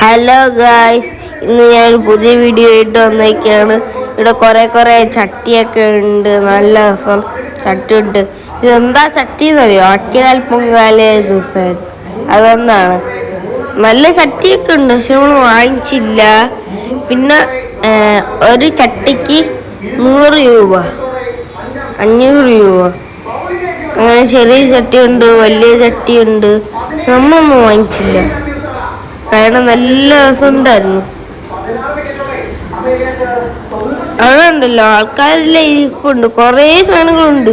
Hello guys ഇന്ന് ഞാൻ പുതിയ വീഡിയോ ആയിട്ട് വന്നേക്കാണ്. ഇവിടെ കുറേ കുറേ ചട്ടിയൊക്കെ ഉണ്ട്. നല്ല രസം. ചട്ടി ഉണ്ട്. ഇതെന്താ ചട്ടി എന്നറിയോ? ആട്ടിയാൽ പൊങ്കാല ദിവസം. അതൊന്നാണ്. നല്ല ചട്ടിയൊക്കെ ഉണ്ട്. പക്ഷെ നമ്മൾ വാങ്ങിച്ചില്ല. പിന്നെ ഒരു ചട്ടിക്ക് നൂറ് രൂപ. അഞ്ഞൂറ് രൂപ. അങ്ങനെ ചെറിയ ചട്ടിയുണ്ട് വലിയ ചട്ടിയുണ്ട് പക്ഷെ നമ്മളൊന്നും വാങ്ങിച്ചില്ല. കാരണം നല്ല രസമുണ്ടായിരുന്നു. അവിടെ ഉണ്ടല്ലോ ആൾക്കാരെല്ലാം ഇരിപ്പുണ്ട്. കുറേ സാധനങ്ങളുണ്ട്.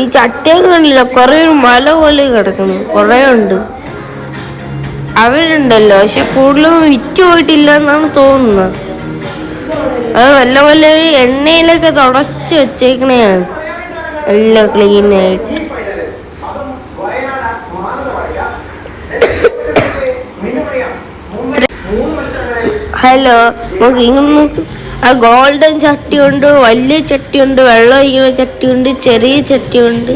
ഈ ചട്ടിയൊക്കെ കണ്ടില്ല കുറേ മല പോലെ കിടക്കുന്നു. കുറേ ഉണ്ട്. അവരുണ്ടല്ലോ പക്ഷെ കൂടുതലൊന്നും വിറ്റ് പോയിട്ടില്ല എന്നാണ് തോന്നുന്നത്. അത് നല്ല പോലെ എണ്ണയിലൊക്കെ തുടച്ച് വെച്ചേക്കണേ നല്ല ക്ലീൻ ഹലോ നമുക്ക് ഇങ്ങനെ ആ ഗോൾഡൻ ചട്ടിയുണ്ട് വലിയ ചട്ടിയുണ്ട് വെള്ളം ഒഴിക്കുന്ന ചട്ടിയുണ്ട് ചെറിയ ചട്ടിയുണ്ട്.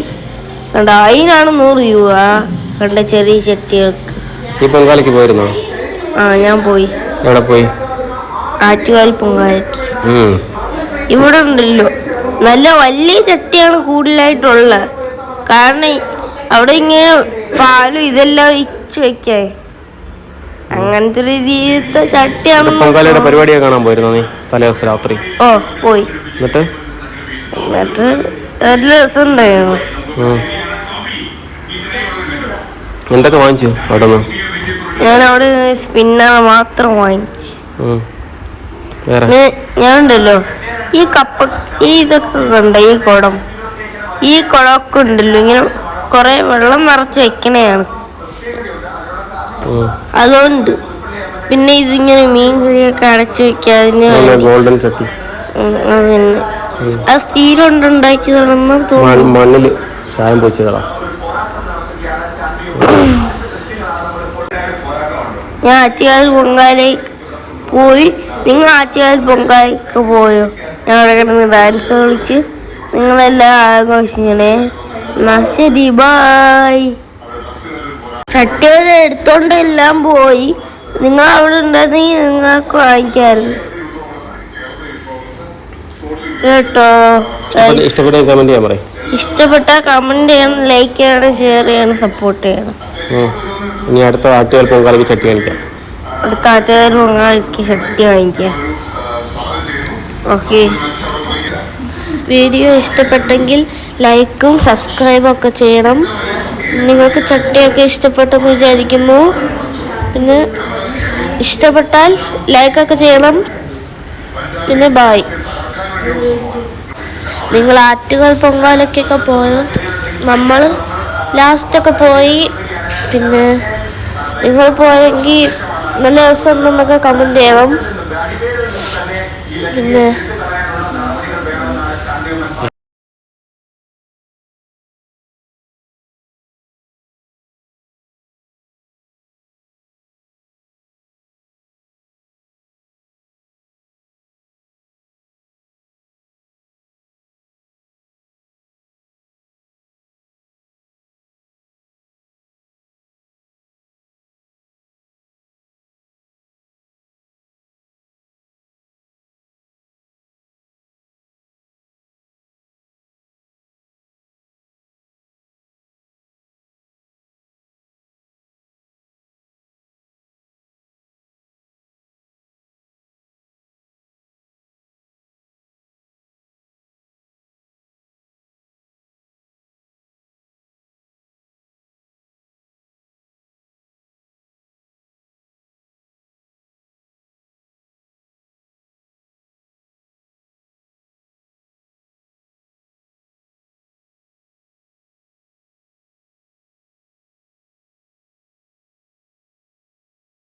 കണ്ട അതിനാണ് നൂറ് രൂപ. കണ്ട ചെറിയ ചട്ടികൾക്ക്. ഈ പൊങ്കാലയ്ക്ക് പോയിരുന്നോ? ആ ഞാൻ പോയി. എവിടെ പോയി? ആറ്റുകാൽ പൊങ്കാലയ്ക്ക്. ഇവിടെ ഉണ്ടല്ലോ. നല്ല വലിയ ചട്ടിയാണ് കൂടുതലായിട്ടുള്ളത്. കാരണം അവിടെ ഇങ്ങനെ പാലും ഇതെല്ലാം വെച്ച് വെക്കേ അങ്ങനത്തെ ഒരു രീതിയിലത്തെ ചട്ടിയാണ് പൊങ്കാലയുടെ പരിപാടിയൊക്കെ കാണാൻ പോയിരുന്നു നീ? തലേ ദിവസം രാത്രി? ഓ പോയി. എന്നിട്ട്? എന്നിട്ട് നല്ല രസമുണ്ടായിരുന്നു എന്തൊക്കെ വാങ്ങിച്ചു അവിടെ നിന്ന് ഞാൻ അവിടെ സ്പിന്നർ മാത്രം വാങ്ങിച്ചു ഞാൻ ഉണ്ടല്ലോ ഈ കപ്പ ഈ ഇതൊക്കെ കണ്ട ഈ കുടം? ഈ കുടമൊക്കെ ഉണ്ടല്ലോ. ഇങ്ങനെ കുറെ വെള്ളം നിറച്ച് വെക്കണേയാണ്. അതുകൊണ്ട് പിന്നെ ഇതിങ്ങനെ മീൻ കറിയൊക്കെ അടച്ചു വെക്കാതിന് ഗോൾഡൻ ചട്ടി. അതന്നെ. ആ സ്റ്റീൽ കൊണ്ട് ഉണ്ടാക്കിയതാണെന്ന് തോന്നുന്നു. മണ്ണിൽ ചായം പൊച്ചതാ ഞാൻ ആറ്റുകാൽ പൊങ്കാലേക്ക് പോയി നിങ്ങൾ ആറ്റുകാൽ പൊങ്കാലേക്ക് പോയോ? ഞാൻ അവിടെ കിടന്ന് ഡാൻസ് കളിച്ച്. നിങ്ങളെല്ലാം ആഘോഷിക്കണേ. എന്നാ ശരി ബായ് ചട്ടിയോടെ എടുത്തോണ്ട് എല്ലാം പോയി. നിങ്ങൾ അവിടെ ഉണ്ടെങ്കിൽ നിങ്ങൾക്ക് വാങ്ങിക്കായിരുന്നു. കേട്ടോ? ഇഷ്ടപ്പെട്ട കമന്റ് ചെയ്യാൻ പറയും. ഇഷ്ടപ്പെട്ട കമന്റ് ചെയ്യണം ലൈക്ക് ചെയ്യണം ഷെയർ ചെയ്യണം സപ്പോർട്ട് ചെയ്യണം. ഇനി അടുത്ത ആറ്റുകാൽ പൊങ്കാലയ്ക്ക് ചട്ടി കാണിക്കാം അടുത്ത ആറ്റുകാൽ പൊങ്കാലയ്ക്ക് ചട്ടി വാങ്ങിക്കാം. ഓക്കെ. വീഡിയോ ഇഷ്ടപ്പെട്ടെങ്കിൽ ലൈക്കും സബ്സ്ക്രൈബും ഒക്കെ ചെയ്യണം. നിങ്ങൾക്ക് ചട്ടിയൊക്കെ ഇഷ്ടപ്പെട്ടെന്ന് വിചാരിക്കുന്നു. പിന്നെ ഇഷ്ടപ്പെട്ടാൽ ലൈക്കൊക്കെ ചെയ്യണം. പിന്നെ ബായ് നിങ്ങൾ ആറ്റുകൾ പൊങ്കാലൊക്കെയൊക്കെ പോയോ നമ്മൾ ലാസ്റ്റൊക്കെ പോയി. പിന്നെ നിങ്ങൾ പോയെങ്കിൽ നല്ല ദിവസം എന്നൊക്കെ കമന്റ് ചെയ്യണം. പിന്നെ